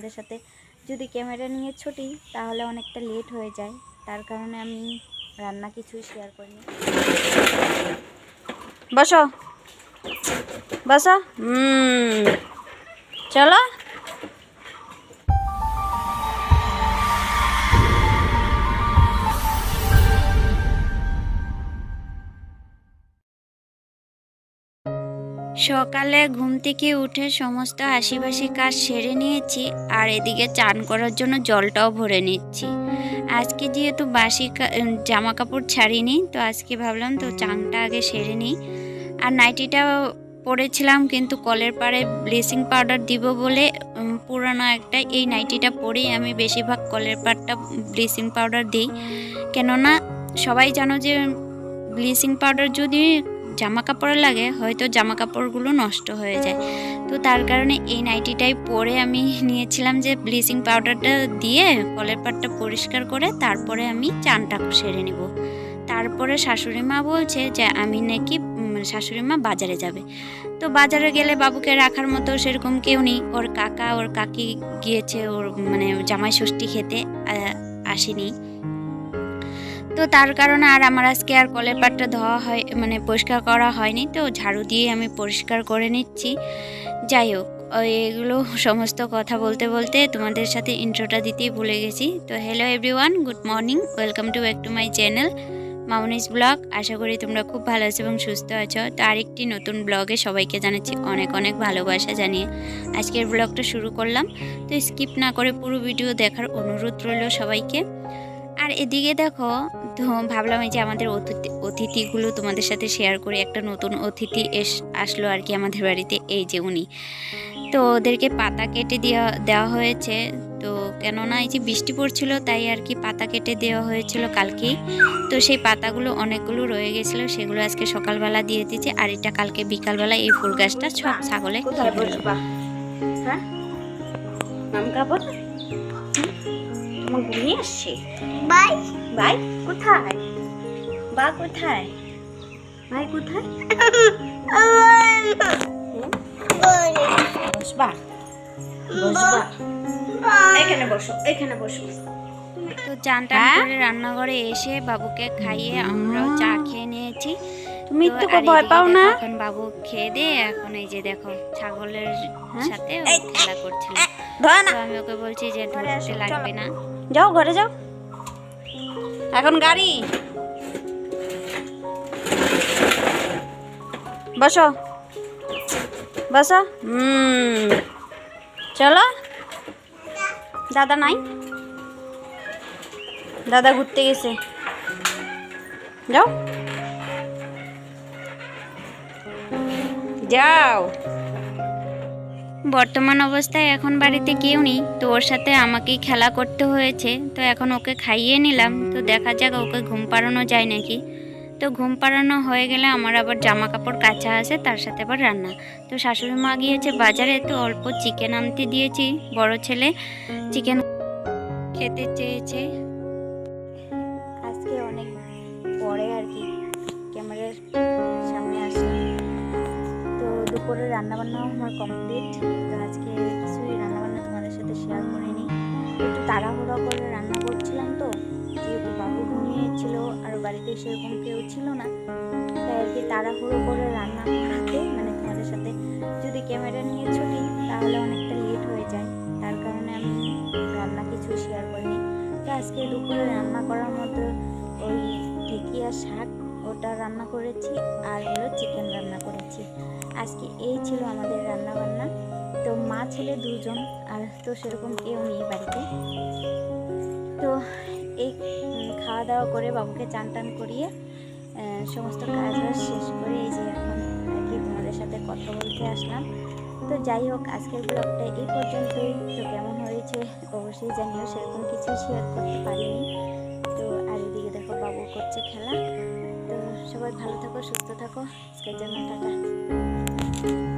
তোমাদের সাথে। যদি ক্যামেরা নিয়ে ছুটি, তাহলে অনেকটা লেট হয়ে যায়। তার কারণে আমি রান্না কিছুই শেয়ার করিনি। বসো। বসো। চলো। সকালে ঘুম থেকে উঠে সমস্ত আশিবাসি কাজ সেরে নিয়েছি, আর এদিকে চান করার জন্য জলটাও ভরে নিচ্ছি। আজকে যেহেতু বাসি জামা কাপড় ছাড়িনি, তো আজকে ভাবলাম তো চানটা আগে সেরে নিই। আর নাইটিটা পরেছিলাম, কিন্তু কলের পাড়ে ব্লিচিং পাউডার দিব বলে পুরানো একটা এই নাইটিটা পরেই আমি বেশিরভাগ কলের পাড়টা ব্লিচিং পাউডার দিই। কেননা সবাই জানো যে ব্লিচিং পাউডার যদি জামা কাপড়ে লাগে, হয়তো জামা কাপড়গুলো নষ্ট হয়ে যায়। তো তার কারণে এই নাইটিটাই পরে আমি নিয়েছিলাম যে ব্লিচিং পাউডারটা দিয়ে কলের পাটটা পরিষ্কার করে তারপরে আমি চানটা সেরে নিব। তারপরে শাশুড়ি মা বলছে যে, আমি নাকি শাশুড়ি মা বাজারে যাবে। তো বাজারে গেলে বাবুকে রাখার মতো সেরকম কেউ নেই। ওর কাকা, ওর কাকি গিয়েছে, ওর মানে জামাই ষষ্ঠী খেতে আসেনি। তো তার কারণে আর আমার আজকে আর কলের পাটটা ধোয়া হয় মানে পরিষ্কার করা হয়নি, তো ঝাড়ু দিয়ে আমি পরিষ্কার করে নিচ্ছি। যাই হোক এগুলো সমস্ত কথা বলতে বলতে তোমাদের সাথে ইন্ট্রোটা দিতেই ভুলে গেছি। তো hello everyone good morning welcome to back to my channel Mamoni's blog আশা করি তোমরা খুব ভালো আছো এবং সুস্থ আছো। তো আরেকটি নতুন ব্লগে সবাইকে জানাচ্ছি অনেক অনেক ভালোবাসা জানিয়ে আজকের ব্লগটা শুরু করলাম। তো স্কিপ না করে পুরো ভিডিও দেখার অনুরোধ রইল সবাইকে। আর এদিকে দেখো তো ভাবলাম এই যে আমাদের অতিথি অতিথিগুলো তোমাদের সাথে শেয়ার করি। একটা নতুন অতিথি এস আসলো আর কি আমাদের বাড়িতে এই যে উনি। তো ওদেরকে পাতা কেটে দেওয়া দেওয়া হয়েছে। তো কেননা এই যে বৃষ্টি পড়ছিল তাই আর কি পাতা কেটে দেওয়া হয়েছিল কালকেই। তো সেই পাতাগুলো অনেকগুলো রয়ে গেছিল সেগুলো আজকে সকালবেলা দিয়ে দিচ্ছে আর এটা কালকে বিকালবেলা এই ফুল গাছটা সব ছাগলে খেয়ে ফেলবে। হ্যাঁ? তোমার ঘুমিয়ে আসছে। বাই। ভাই কোথায়? বা কোথায়? ভাই কোথায়? বসবা। বসবা। এখানে বসো এখানে বসো। তো চান টান হ্যাঁ? করে রান্নাঘরে এসে বাবুকে খাইয়ে আমরাও চা খেয়ে নিয়েছি। তুমি তো ভয় পাও না? এখন বাবু খেয়ে দিয়ে এখন এই যে দেখো ছাগলের হ্যাঁ? সাথে খেলা করছিল। ধরে না। আমি ওকে বলছি যে ধরতে লাগবে না। যাও ঘরে যাও। এখন গাড়ি। বসো। বসো। হুম। চলো। দাদা নাই। দাদা ঘুরতে গেছে। যাও। যাও। বর্তমান অবস্থায় এখন বাড়িতে কেউ নেই, তো ওর সাথে আমাকেই খেলা করতে হয়েছে, তো এখন ওকে খাইয়ে নিলাম, তো দেখা যাক ওকে ঘুম পাড়ানো যায় নাকি। তো ঘুম পাড়ানো হয়ে গেলে আমার আবার জামা কাপড় কাঁচা আছে, তার সাথে আবার রান্না। তো শাশুড়ি মা গিয়েছে বাজারে, তো অল্প চিকেন আনতে দিয়েছি, বড় ছেলে চিকেন খেতে চেয়েছে। আজকে অনেক পরে আর কি, ক্যামেরার সামনে আসলাম। দুপুরে রান্নাবান্নাও আমার কমপ্লিট তো আজকে কিছুই রান্নাবান্না তোমাদের সাথে শেয়ার করিনি। একটু তাড়াহুড়ো করে রান্না করছিলাম তো, যেহেতু বাবু ঘুমিয়েছিল আর বাড়িতে সেরকম কেউ ছিল না, তাই আর কি তাড়াহুড়ো করে রান্না করতে মানে তোমাদের সাথে যদি ক্যামেরা নিয়ে ছুটি, তাহলে অনেকটা লেট হয়ে যায়। তার কারণে আমি রান্না কিছু শেয়ার করিনি। তো আজকে দুপুরে রান্না করার মতো ওই ঢেকিয়া শাক ওটা রান্না করেছি আর হলো চিকেন রান্না করেছি। আজকে এই ছিল আমাদের রান্না বান্না তো মা ছেলে দুজন আর তো সেরকম কেউ নেই বাড়িতে। তো এই খাওয়া দাওয়া করে বাবুকে চান টান করিয়ে সমস্ত কাজ শেষ করে এই যে এখন আর কি তোমাদের সাথে কথা বলতে আসলাম। তো যাই হোক, আজকের ব্লগটা এই পর্যন্তই। তো কেমন হয়েছে অবশ্যই জানিও, সেরকম কিছু শেয়ার করতে পারিনি। খেলা তো সবাই ভালো থাকো